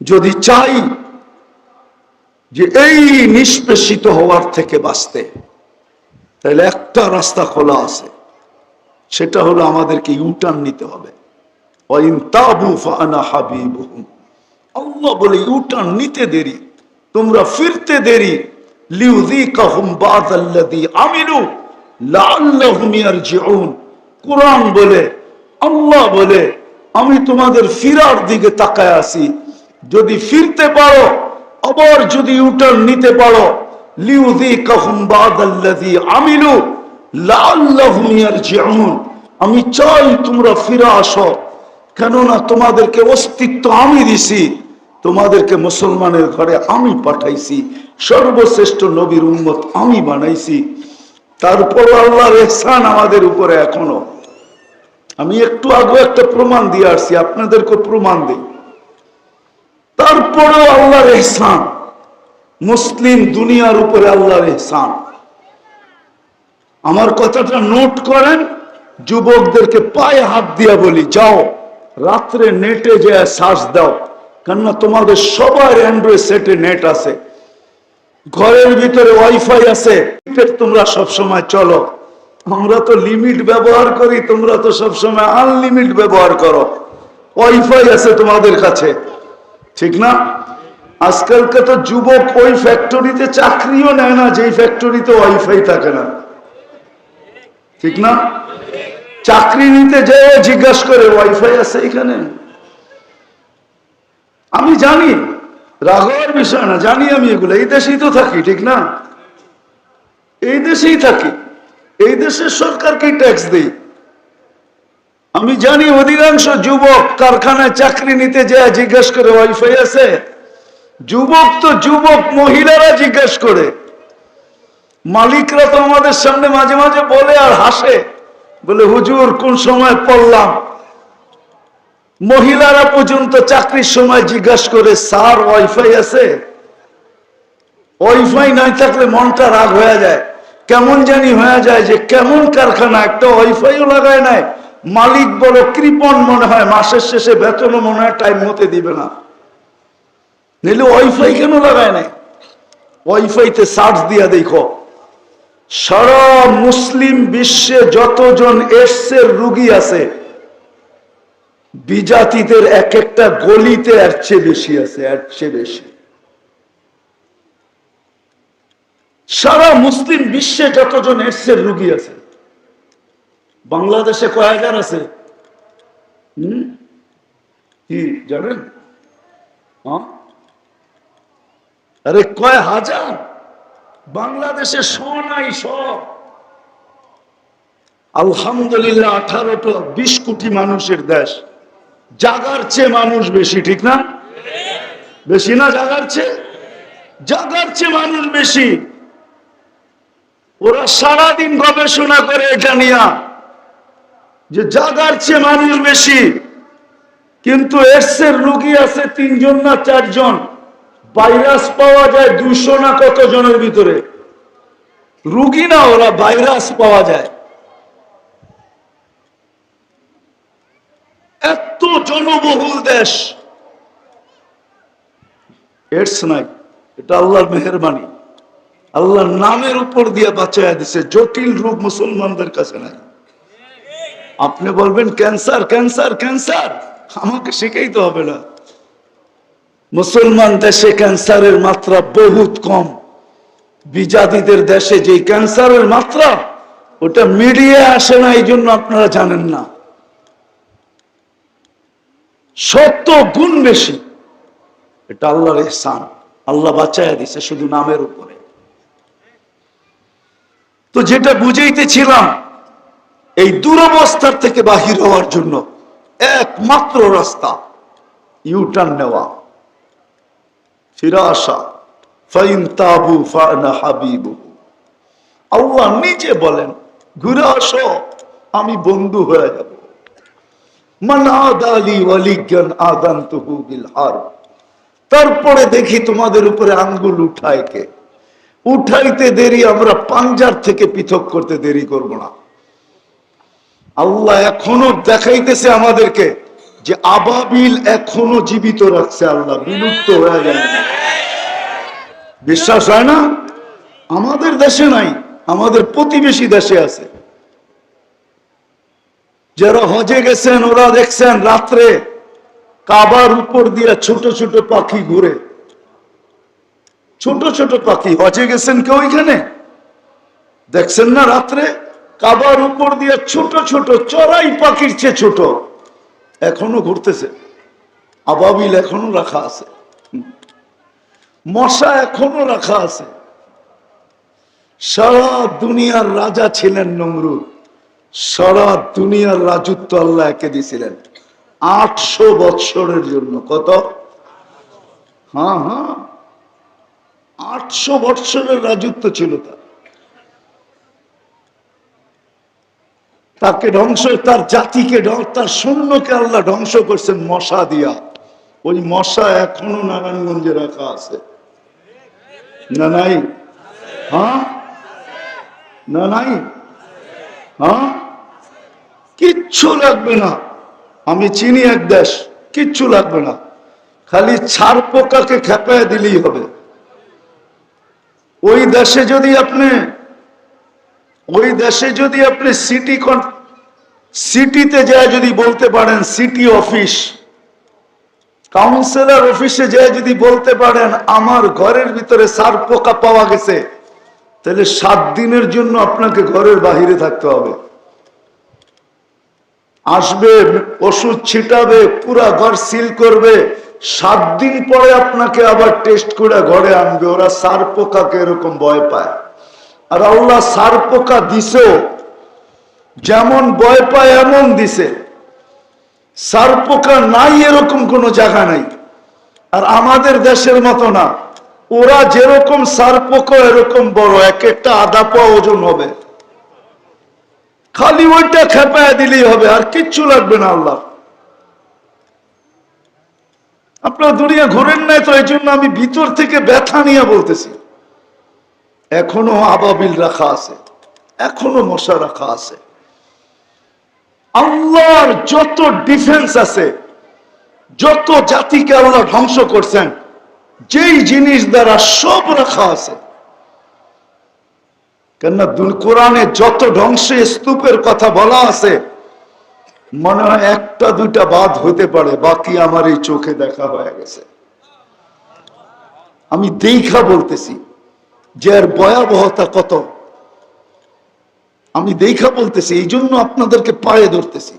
যদি চাই যে এই নিষ্পেষিত হওয়ার থেকে বাঁচতে, তাহলে একটা রাস্তা খোলা আছে। সেটা হলো আমাদেরকে ইউটার্ন নিতে হবে। বলে ইউটার্ন নিতে দেরি, তোমরা ফিরতে দেরি। কুরআন বলে, আল্লাহ বলে, আমি তোমাদের ফিরার দিকে তাকায় আছি। যদি ফিরতে পারো, আবার যদি ইউটার্ন নিতে পারো আমিলু আমি চাই তোমরা ফিরে আসো, কেননা তোমাদেরকে অস্তিত্ব আমি দিছি, তোমাদেরকে মুসলমানের ঘরে আমি পাঠাইছি, সর্বশ্রেষ্ঠ নবীর উম্মত আমি বানাইছি। তারপর আল্লাহর এহসান আমাদের উপরে এখনও। আমি একটু আগে একটা প্রমাণ দিয়ে আসছি আপনাদেরকে প্রমাণ দিই। তারপরেও আল্লাহর এহসান মুসলিম দুনিয়ার উপরে আল্লাহর এহসান আমার কথাটা নোট করেন, যুবকদেরকে পায়ে হাত দিয়া বলি, যাও, রাত্রে নেটে যে শ্বাস দাও, কেননা তোমাদের সবার অ্যান্ড্রয়েড সেটে নেট আছে। ঘরের ভিতরে ওয়াইফাই আছে তোমরা সব সময় চলো। আমরা তো লিমিট ব্যবহার করি, তোমরা তো সব সময় আনলিমিট ব্যবহার করো। ওয়াইফাই আছে তোমাদের কাছে। ঠিক না? আজকালকে তো যুবক ওই ফ্যাক্টরিতে চাকরিও নেয় না, যেই ফ্যাক্টরিতে ওয়াইফাই থাকে না। ঠিক না? চাকরি নিতে যে জিজ্ঞাসা করে ওয়াইফাই আছে এখানে? আমি জানি, রাগের বিষয় না, জানি আমি এগুলো। এই দেশেই তো থাকি, ঠিক না? এই দেশেই থাকি। এই দেশের সরকারকে ট্যাক্স দেই। আমি জানি অধিকাংশ যুবক কারখানায় চাকরি নিতে যায়, জিজ্ঞেস করে, ওয়াইফাই আছে? যুবক তো যুবক, মহিলারা জিজ্ঞেস করে। মালিকরা তো আমাদের সামনে মাঝে মাঝে বলে আর হাসে। বলে, হুজুর, কোন সময় পড়লাম? মহিলারা পর্যন্ত চাকরির সময় জিজ্ঞাসা করে, স্যার, ওয়াইফাই আছে? ওয়াইফাই নাই থাকলে মনটা রাগ হয়ে যায়। কেমন জানি হয়ে যায় যে, কেমন কারখানা, একটা ওয়াইফাইও লাগায় নাই। মালিক বড় কৃপন মনে হয়, মাসের শেষে বেতনও মনে হয় টাইম মতে দিবে না। নিলে ওয়াইফাই কেন লাগায় নাই? ওয়াইফাইতে সার্চ দিয়া দেখো। সারা মুসলিম বিশ্বে যতজন এডসের রুগী আছে, বিজাতিদের এক একটা গলিতে এর চেয়ে বেশি আছে, এর চেয়ে বেশি। সারা মুসলিম বিশ্বে যতজন এডসের রুগী আছে বাংলাদেশে কয় হাজার আছে? হম? কি, জানেন? হ্যাঁ? আরে কয় হাজার? বাংলাদেশে শ নাই, শ। আলহামদুলিল্লাহ আঠারোটা বিশ কোটি মানুষের দেশ। জাগার চেয়ে মানুষ বেশি, ঠিক না? বেশি না জাগার চেয়ে? জাগার চেয়ে মানুষ বেশি। ওরা সারাদিন গবেষণা করে এটা নিয়া। যে জাগার চেয়ে মানুষ বেশি। কিন্তু এডসের রুগী আছে তিনজন না চারজন। ভাইরাস পাওয়া যায় দুশো না কত জনের ভিতরে। রুগী না, ওরা ভাইরাস পাওয়া যায়। এত জনবহুল দেশ। এডস নাই, এটা আল্লাহর মেহরবানি। আল্লাহর নামের উপর দিয়ে বাঁচাইয়া দিছে, জটিল রূপ মুসলমানদের কাছে নাই। আপনি বলবেন, ক্যান্সার ক্যান্সার ক্যান্সার। আমাকে শিখাইতে হবে না। মুসলমান দেশে ক্যান্সারের মাত্রা বহুত কম। বিজাতিদের দেশে যে ক্যান্সারের মাত্রা, ওটা মিডিয়া আসে না এই জন্য আপনারা জানেন না। সত্য গুণ বেশি, এটা আল্লাহর এহসান আল্লাহ বাঁচাইয়া দিছে শুধু নামের উপরে। তো যেটা বুঝাইতেছিলাম এই দুরবস্থার থেকে বাহির হওয়ার জন্য একমাত্র রাস্তা ইউটার্ন নেওয়া। ফিরে আসা। নিজে বলেন, ঘুরে আসো, আমি বন্ধু হয়ে যাব। তারপরে দেখি তোমাদের উপরে আঙ্গুল উঠায় কে। উঠাইতে দেরি, আমরা পাঞ্জার থেকে পৃথক করতে দেরি করব না। আল্লাহ এখনও দেখাইতেছে আমাদেরকে যে আবাবিল এখনও জীবিত রাখছে আল্লাহ, বিলুপ্ত হয়ে যায়। বিশ্বাস হয় না? আমাদের দেশে নাই, আমাদের প্রতিবেশী দেশে আছে। যারা হজে গেছেন, ওরা দেখছেন রাত্রে কাবার উপর দিয়ে ছোট ছোট পাখি ঘুরে। ছোট ছোট পাখি, হজে গেছেন কেউ এখানে? দেখছেন না রাত্রে? কাবার উপর দিয়ে ছোট ছোট চড়াই পাখির চেয়ে ছোট। এখনও ঘুরতেছে। আবাবিল এখনও রাখা আছে। মশা এখনও রাখা আছে। সারা দুনিয়ার রাজা ছিলেন নমরুদ। সারা দুনিয়ার রাজত্ব আল্লাহ একে দিয়েছিলেন। আটশো বৎসরের জন্য। কত? হ্যাঁ হ্যাঁ। আটশো বৎসরের রাজত্ব ছিল তার। তাকে ধ্বংস, তার জাতিকে তার সৈন্যকে আল্লাহ ধ্বংস করছেন মশা দিয়া। ওই মশা এখনও নারায়ণগঞ্জে রাখা আছে। না নাই? হ্যাঁ? না নাই? হ্যাঁ? কিচ্ছু লাগবে না। আমি চিনি এক দেশ, কিচ্ছু লাগবে না। খালি ছাড় পোকাকে খেপায় দিলেই হবে। ওই দেশে যদি আপনি ওই দেশে যদি আপনি সিটি সিটিতে যায় যদি বলতে পারেন সিটি অফিস কাউন্সিলর অফিসে যায় যদি বলতে পারেন, আমার ঘরের ভিতরে সার পোকা পাওয়া গেছে, তাহলে সাত দিনের জন্য আপনাকে ঘরের বাহিরে থাকতে হবে। আসবে, ওষুধ ছিটাবে, পুরা ঘর সিল করবে, সাত দিন পরে আপনাকে আবার টেস্ট করে ঘরে আনবে, ওরা সার পোকাকে এরকম ভয় পায়। আর আল্লাহ সার পোকা দিছেও, যেমন বয় পায় এমন দিছে। সার পোকা নাই এরকম কোনো জায়গা নাই। আর আমাদের দেশের মতো না। ওরা যেরকম সার পোকা, এরকম বড়। এক একটা আধা পাওয়া ওজন হবে। খালি ওইটা খেপায় দিলেই হবে, আর কিচ্ছু লাগবে না আল্লাহ। আপনার দুনিয়া ঘুরেন নাই তো, এই জন্য আমি ভিতর থেকে ব্যথা নিয়ে বলতেছি। এখনও আবাবিল রাখা আছে, এখনও মশা রাখা আছে। আল্লাহর যত ডিফেন্স আছে, যত জাতিকে আল্লাহ ধ্বংস করছেন, যেই জিনিস দ্বারা সব রাখা আছে। কেননা দুল- কোরআনে যত ধ্বংসে স্তূপের কথা বলা আছে, মনে হয় একটা দুইটা বাদ হতে পারে, বাকি আমার এই চোখে দেখা হয়ে গেছে। আমি দেখা বলতেছি যে এর ভয়াবহতা কত? আমি দেখা বলতেছি, এই জন্য আপনাদেরকে পায়ে ধরতেছি।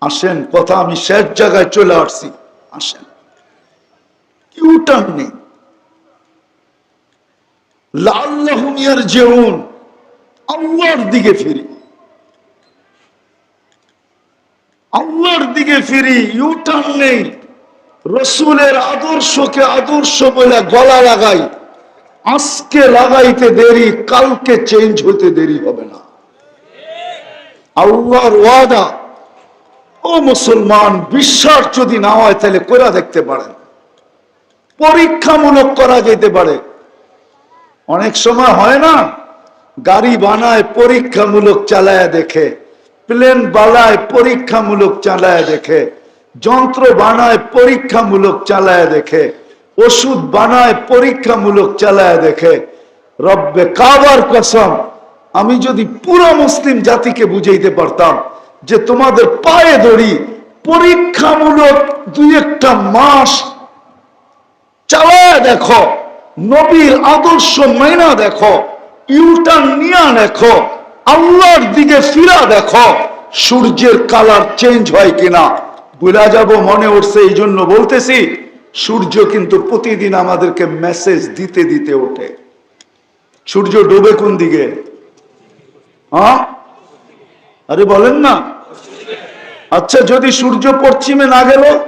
আসেন, কথা আমি শেষ জায়গায় চলে আসছি। আসেন। ইউটার্ন নেই। লাল্লাহুম ইয়ারজিউন, আল্লাহর দিকে ফিরি। আল্লাহর দিকে ফিরি ইউটার্ন নেই। রসুলের আদর্শকে আদর্শ বলে গলা লাগাই। আজকে লাগাইতে দেরি, কালকে চেঞ্জ হতে দেরি হবে না। আল্লাহর ওয়াদা। ও মুসলমান, বিশ্বাস যদি না হয়, তাহলে করে দেখতে পারেন। পরীক্ষামূলক করা যেতে পারে। অনেক সময় হয় না, গাড়ি বানায় পরীক্ষামূলক চালায় দেখে প্লেন বানায় পরীক্ষামূলক চালায় দেখে, যন্ত্র বানায় পরীক্ষামূলক চালায় দেখে। ওষুধ বানায়, পরীক্ষামূলক চালায় দেখে, রব্বে কাবার কসম, আমি যদি পুরো মুসলিম জাতিকে বুঝাইতে পারতাম যে তোমাদের পায়ে ধরি পরীক্ষামূলক দুই একটা মাস চালায় দেখো, নবীর আদর্শ মাইনা দেখো ইউটার্ন নিয়া দেখো, আল্লাহর দিকে ফিরা দেখো, সূর্যের কালার চেঞ্জ হয় কিনা? বুঝা যাব মনে উঠছে এই জন্য বলতেছি সূর্য কিন্তু প্রতিদিন আমাদেরকে মেসেজ দিতে দিতে ওঠে। সূর্য ডোবে কোন দিকে? হ্যাঁ? আরে বলেন না। আচ্ছা যদি সূর্য পশ্চিমে না গেল,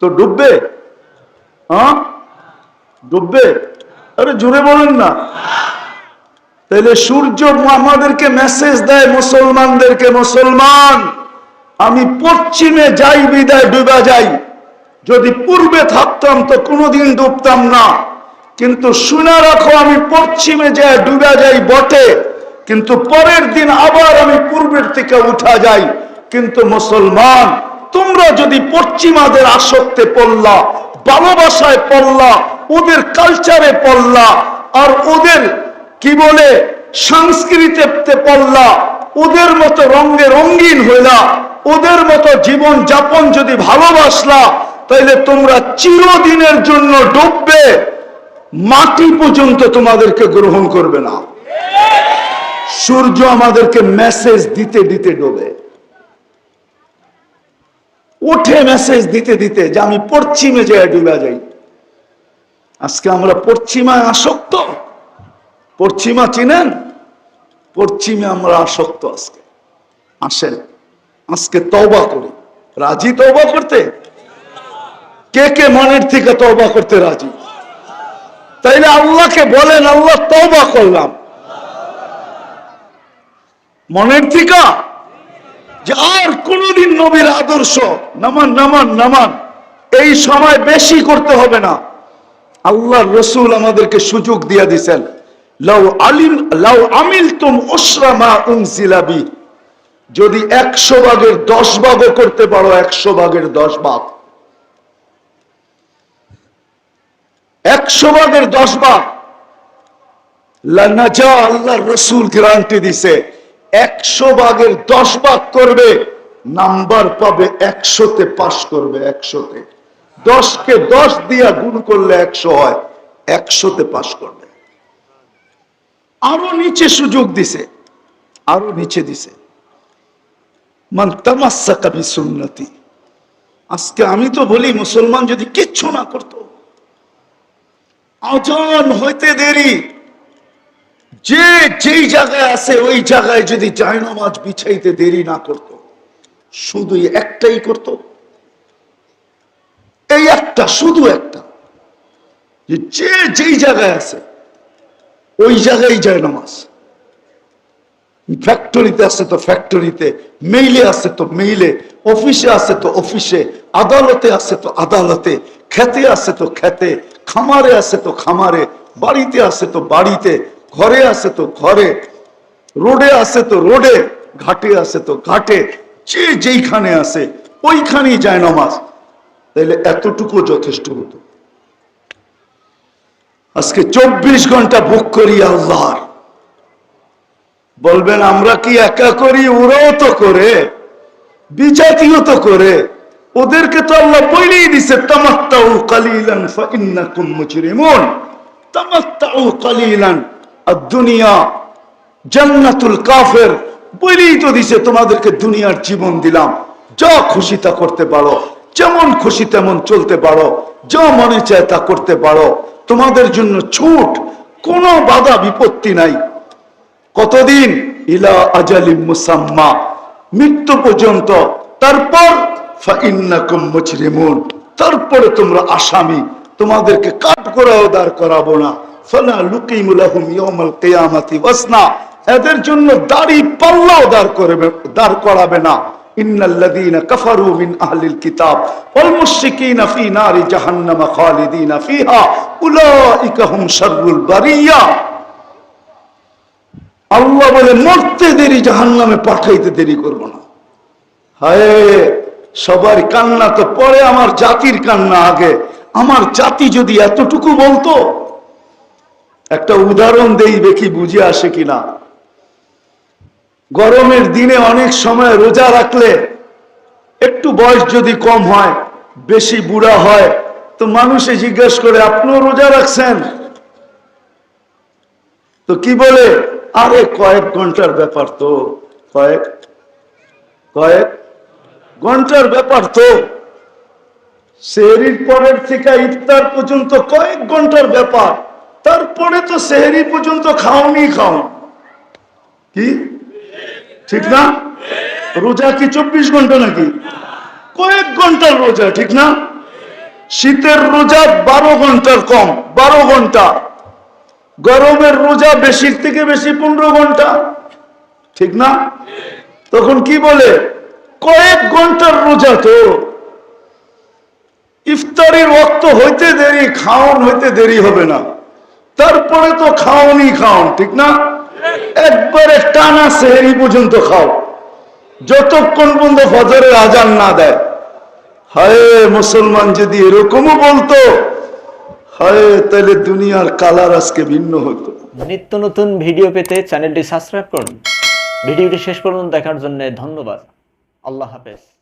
তো ডুববে? হ্যাঁ? ডুববে? আরে জোরে বলেন না। তাহলে সূর্য আমাদেরকে মেসেজ দেয় মুসলমানদেরকে, মুসলমান, আমি পশ্চিমে যাই, বিদায়, ডুবা যাই। যদি পূর্বে থাকতাম তো কোনোদিন ডুবতাম না। কিন্তু শুনে রাখো, আমি পশ্চিমে যাই ডুবে যাই বটে, কিন্তু পরের দিন আবার আমি পূর্বের থেকে উঠা যাই। কিন্তু মুসলমান, তোমরা যদি পশ্চিমাদের আসক্তে পড়লা, ভালোবাসায় পড়লা, ওদের কালচারে পড়লা, আর ওদের, কি বলে, সংস্কৃতিতে পড়লা, ওদের মতো রঙে রঙিন হইলা, ওদের মতো জীবন যাপন যদি ভালোবাসলা তাইলে তোমরা চিরদিনের জন্য ডুববে, মাটি পর্যন্ত তোমাদেরকে গ্রহণ করবে না। সূর্য আমাদেরকে মেসেজ দিতে দিতে ডোবে। উঠে মেসেজ দিতে দিতে যে আমি পশ্চিমে যে ডুবে যাই। আজকে আমরা পশ্চিমায় আসক্ত। পশ্চিমা চিনেন? পশ্চিমে আমরা আসক্ত আজকে। আসেন, আজকে তওবা করি। রাজি তওবা করতে? কে কে মনের থেকে তওবা করতে রাজি? তাইলে আল্লাহকে বলেন, আল্লাহ, তওবা করলাম। মনের থেকে? যে আর কোনদিন নবীর আদর্শ, নামান নামান নামান, এই সময় বেশি করতে হবে না। আল্লাহ রসুল আমাদেরকে সুযোগ দিয়ে দিছেন, লাউ আলিম, লাউ আমিল তুম ওসরামা উংজিলাবি যদি একশো ভাগের দশ ভাগও করতে পারো, একশো ভাগের দশ ভাগ। একশো ভাগের দশ ভাগ। আল্লাহ রসুল গ্যারান্টি দিছে, একশো ভাগের দশ ভাগ করবে, নাম্বার পাবে একশোতে পাশ করবে একশোতে। দশকে দশ দিয়া গুণ করলে একশো হয়, একশোতে পাশ করবে। আরও নিচে সুযোগ দিছে, আরও নিচে দিছে। মান তামাসা বি সুন্নতি আজকে আমি তো বলি, মুসলমান যদি কিচ্ছু না করতো আজান হইতে দেরি। যে যেই জায়গায় আছে, ওই জায়গায় যদি জায়নামাজ বিছাইতে দেরি না করত শুধু একটাই করত। এই একটা, শুধু একটা। যে যে যেই জায়গায় আছে, ওই জায়গায় যায় নামাজ। ফ্যাক্টরিতে আছে তো ফ্যাক্টরিতে মেইলে আছে তো মেইলে অফিসে আছে তো অফিসে আদালতে আছে তো আদালতে, খেতে আছে তো খেতে, খামারে আছে তো খামারে, বাড়িতে আছে তো বাড়িতে, ঘরে আছে তো ঘরে, রোডে আছে তো রোডে, ঘাটে আছে তো ঘাটে, যে যেইখানে আছে ওইখানেই যায় নামাজ। তাইলে এতটুকু যথেষ্ট হতো। আজকে চব্বিশ ঘণ্টা ভোগ করি আল্লাহর। বলবেন, আমরা কি একা করি? ওরাও তো করে, বিজাতিও তো করে। ওদেরকে তো আল্লাহ বলেই দিছে, তামাত্তাউ কালিলান ফাইন্নাকুম মুজরিমুন। তামাত্তাউ কালিলান। আর দুনিয়া জান্নাতুল কাফের বলেই তো দিছে, তোমাদেরকে দুনিয়ার জীবন দিলাম। যা খুশি তা করতে পারো, যেমন খুশি তেমন চলতে পারো, যা মনে চায় তা করতে পারো। তোমাদের জন্য ছুট, কোনো বাধা বিপত্তি নাই। কতদিন? ইলা আজালিম মুসাম্মা। মৃত্যু পর্যন্ত। তারপর তারপরে তোমরা আসামি, তোমাদেরকে কাট করাও দাঁড় করাবো না। এদের জন্য দাড়ি পাল্লাও দাঁড় করবে দাঁড় করাবে না। বলে, মরতে দেরি, জাহান্নামে পাঠাইতে দেরি করব না। হায়! সবার কান্না তো পরে আমার জাতির কান্না আগে। আমার জাতি যদি এতটুকু বলতো, একটা উদাহরণ দেই দেখি বুঝে আসে কিনা। গরমের দিনে অনেক সময় রোজা রাখলে একটু বয়স যদি কম হয়, বেশি বুড়া হয়, তো মানুষে জিজ্ঞেস করে, আপনিও রোজা রাখছেন? তো কি বলে, আরে কয়েক ঘণ্টার ব্যাপার তো, কয়েক কয়েক ঘণ্টার ব্যাপার তো। সেহরির পরের থেকে ইফতার পর্যন্ত কয়েক ঘণ্টার ব্যাপার। তারপরে তো সেহরি পর্যন্ত খাওনি খাও কি? ঠিক না? রোজা কি চব্বিশ ঘণ্টা নাকি? কয়েক ঘণ্টার রোজা, ঠিক না? শীতের রোজা বারো ঘণ্টার কম, বারো ঘণ্টা। গরমের রোজা বেশির থেকে বেশি পনেরো ঘণ্টা। ঠিক না? তখন কি বলে? কয়েক ঘণ্টার রোজা তো। ইফতারির রক্ত হইতে দেরি খাওন হইতে দেরি হবে না। তারপরে তো খাওনি খাওন ঠিক না? একবারে টানা সেহেরি পর্যন্ত খাও। যতক্ষণ পর্যন্ত ফজরের আজান না দেয়। হায়, মুসলমান যদি এরকমও বলতো, হায়, তাহলে দুনিয়ার কালার আজকে ভিন্ন হতো নিত্য নতুন ভিডিও পেতে চ্যানেলটি সাবস্ক্রাইব করুন। ভিডিওটি শেষ পর্যন্ত দেখার জন্য ধন্যবাদ। আল্লাহ হাফেজ।